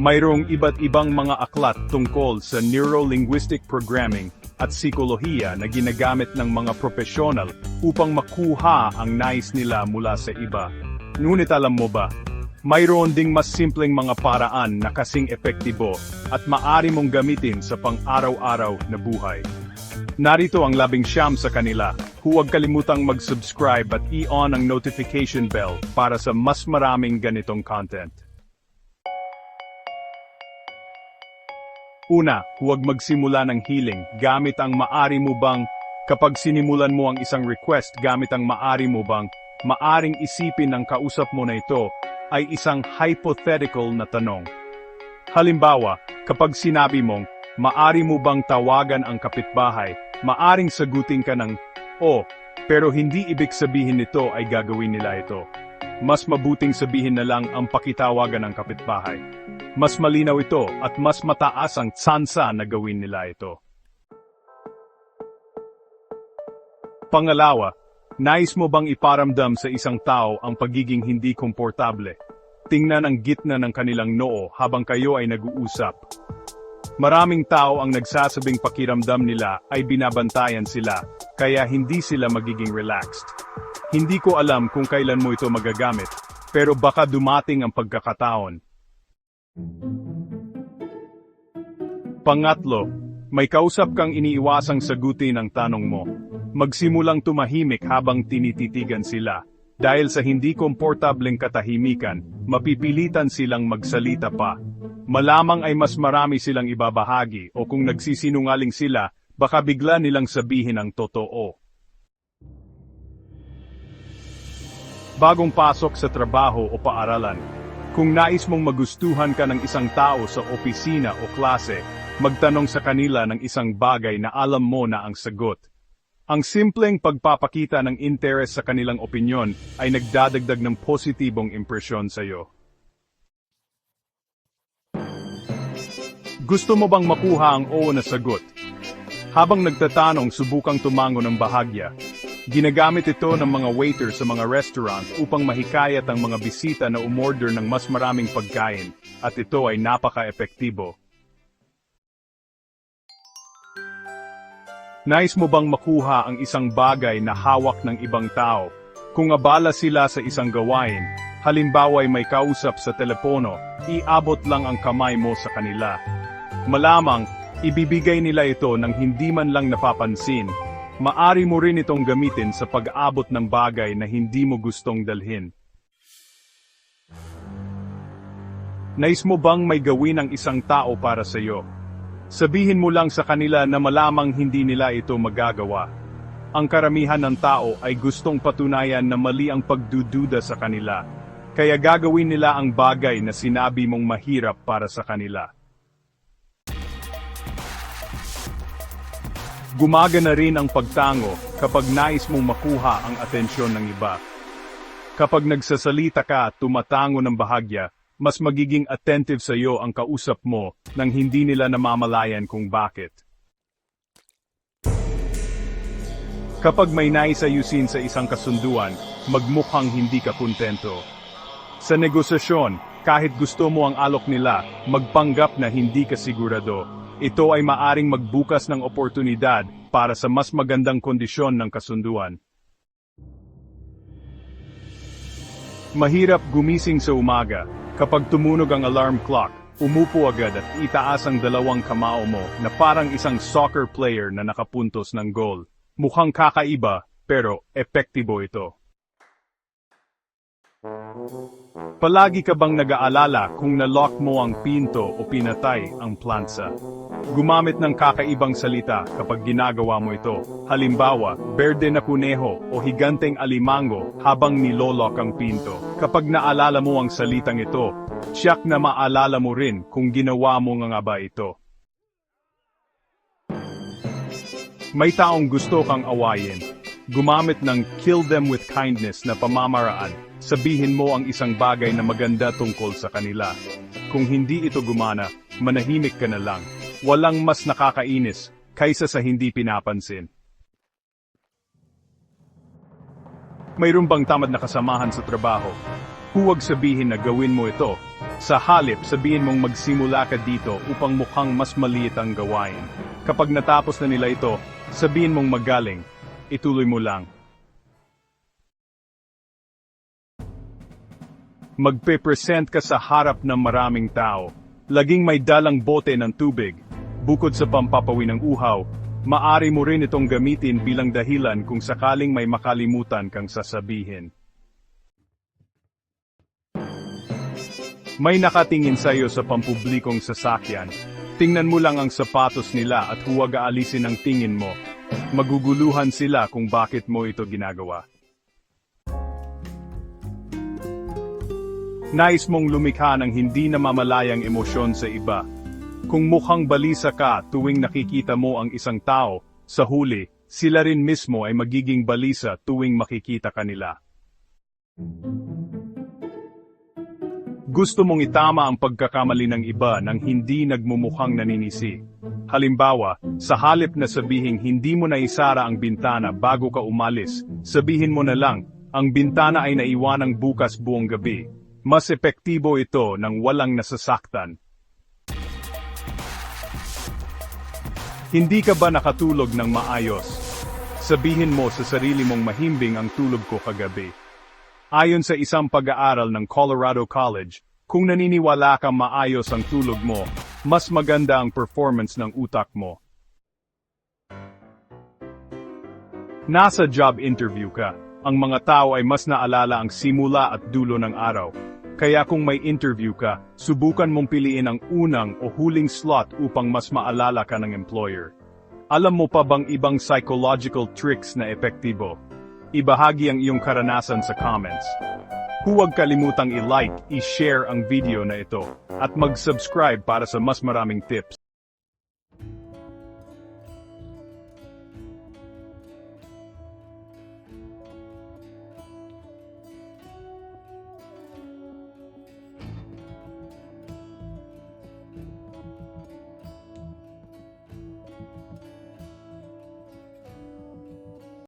Mayroong iba't ibang mga aklat tungkol sa neuro-linguistic programming at psikolohiya na ginagamit ng mga profesional upang makuha ang nais nila mula sa iba. Ngunit alam mo ba, mayroon ding mas simpleng mga paraan na kasing epektibo at maari mong gamitin sa pang-araw-araw na buhay. Narito ang labing siyam sa kanila. Huwag kalimutang mag-subscribe at i-on ang notification bell para sa mas maraming ganitong content. Una, huwag magsimula ng healing gamit ang maari mo bang kapag sinimulan mo ang isang request gamit ang maari mo bang maaring isipin ng kausap mo na ito ay isang hypothetical na tanong. Halimbawa, kapag sinabi mong, maari mo bang tawagan ang kapitbahay, maaring sagutin ka ng, oh, pero hindi ibig sabihin nito ay gagawin nila ito. Mas mabuting sabihin na lang ang pakitawagan ng kapitbahay. Mas malinaw ito at mas mataas ang tsansa na gawin nila ito. Pangalawa, nais mo bang iparamdam sa isang tao ang pagiging hindi komportable? Tingnan ang gitna ng kanilang noo habang kayo ay nag-uusap. Maraming tao ang nagsasabing pakiramdam nila ay binabantayan sila, kaya hindi sila magiging relaxed. Hindi ko alam kung kailan mo ito magagamit, pero baka dumating ang pagkakataon. Pangatlo, may kausap kang iniiwasang sagutin ang tanong mo. Magsimulang tumahimik habang tinititigan sila. Dahil sa hindi komportableng katahimikan, mapipilitan silang magsalita pa. Malamang ay mas marami silang ibabahagi o kung nagsisinungaling sila, baka bigla nilang sabihin ang totoo. Bagong pasok sa trabaho o paaralan, kung nais mong magustuhan ka ng isang tao sa opisina o klase, magtanong sa kanila ng isang bagay na alam mo na ang sagot. Ang simpleng pagpapakita ng interes sa kanilang opinyon ay nagdadagdag ng positibong impresyon sa iyo. Gusto mo bang makuha ang oo na sagot? Habang nagtatanong, subukang tumango ng bahagya. Ginagamit ito ng mga waiter sa mga restaurant upang mahikayat ang mga bisita na umorder ng mas maraming pagkain, at ito ay napaka-epektibo. Nais mo bang makuha ang isang bagay na hawak ng ibang tao? Kung abala sila sa isang gawain, halimbawa ay may kausap sa telepono, iabot lang ang kamay mo sa kanila. Malamang, ibibigay nila ito nang hindi man lang napapansin. Maari mo rin itong gamitin sa pag-abot ng bagay na hindi mo gustong dalhin. Nais mo bang may gawin ang isang tao para sa iyo? Sabihin mo lang sa kanila na malamang hindi nila ito magagawa. Ang karamihan ng tao ay gustong patunayan na mali ang pagdududa sa kanila. Kaya gagawin nila ang bagay na sinabi mong mahirap para sa kanila. Gumagana rin ang pagtango kapag nais mong makuha ang atensyon ng iba. Kapag nagsasalita ka at tumatango ng bahagya, mas magiging attentive sa iyo ang kausap mo nang hindi nila namamalayan kung bakit. Kapag may naisayusin sa isang kasunduan, magmukhang hindi ka kontento. Sa negosasyon, kahit gusto mo ang alok nila, magpanggap na hindi ka sigurado. Ito ay maaring magbukas ng oportunidad para sa mas magandang kondisyon ng kasunduan. Mahirap gumising sa umaga. Kapag tumunog ang alarm clock, umupo agad at itaas ang dalawang kamao mo na parang isang soccer player na nakapuntos ng goal. Mukhang kakaiba, pero epektibo ito. Palagi ka bang nag-aalala kung na-lock mo ang pinto o pinatay ang plansa? Gumamit ng kakaibang salita kapag ginagawa mo ito. Halimbawa, berde na kuneho o higanteng alimango habang nilolok ang pinto. Kapag naalala mo ang salitang ito, tiyak na maalala mo rin kung ginawa mo nga ba ito. May taong gusto kang awayin. Gumamit ng kill them with kindness na pamamaraan. Sabihin mo ang isang bagay na maganda tungkol sa kanila. Kung hindi ito gumana, manahimik ka na lang. Walang mas nakakainis kaysa sa hindi pinapansin. Mayroon bang tamad na kasamahan sa trabaho? Huwag sabihin na gawin mo ito. Sa halip, sabihin mong magsimula ka dito upang mukhang mas maliit ang gawain. Kapag natapos na nila ito, sabihin mong magaling. Ituloy mo lang. Magpe-present ka sa harap ng maraming tao. Laging may dalang bote ng tubig. Bukod sa pampapawi ng uhaw, maari mo rin itong gamitin bilang dahilan kung sakaling may makalimutan kang sasabihin. May nakatingin sa iyo sa pampublikong sasakyan. Tingnan mo lang ang sapatos nila at huwag aalisin ang tingin mo. Maguguluhan sila kung bakit mo ito ginagawa. Nais mong lumikha ng hindi namamalayang emosyon sa iba. Kung mukhang balisa ka tuwing nakikita mo ang isang tao, sa huli, sila rin mismo ay magiging balisa tuwing makikita kanila. Gusto mong itama ang pagkakamali ng iba nang hindi nagmumukhang naninisi. Halimbawa, sa halip na sabihing hindi mo na isara ang bintana bago ka umalis, sabihin mo na lang, ang bintana ay naiwanang bukas buong gabi. Mas epektibo ito nang walang nasasaktan. Hindi ka ba nakatulog ng maayos? Sabihin mo sa sarili mong mahimbing ang tulog ko kagabi. Ayon sa isang pag-aaral ng Colorado College, kung naniniwala kang maayos ang tulog mo, mas maganda ang performance ng utak mo. Nasa job interview ka, ang mga tao ay mas naalala ang simula at dulo ng araw. Kaya kung may interview ka, subukan mong piliin ang unang o huling slot upang mas maalala ka ng employer. Alam mo pa bang ibang psychological tricks na epektibo? Ibahagi ang iyong karanasan sa comments. Huwag kalimutang i-like, i-share ang video na ito, at mag-subscribe para sa mas maraming tips.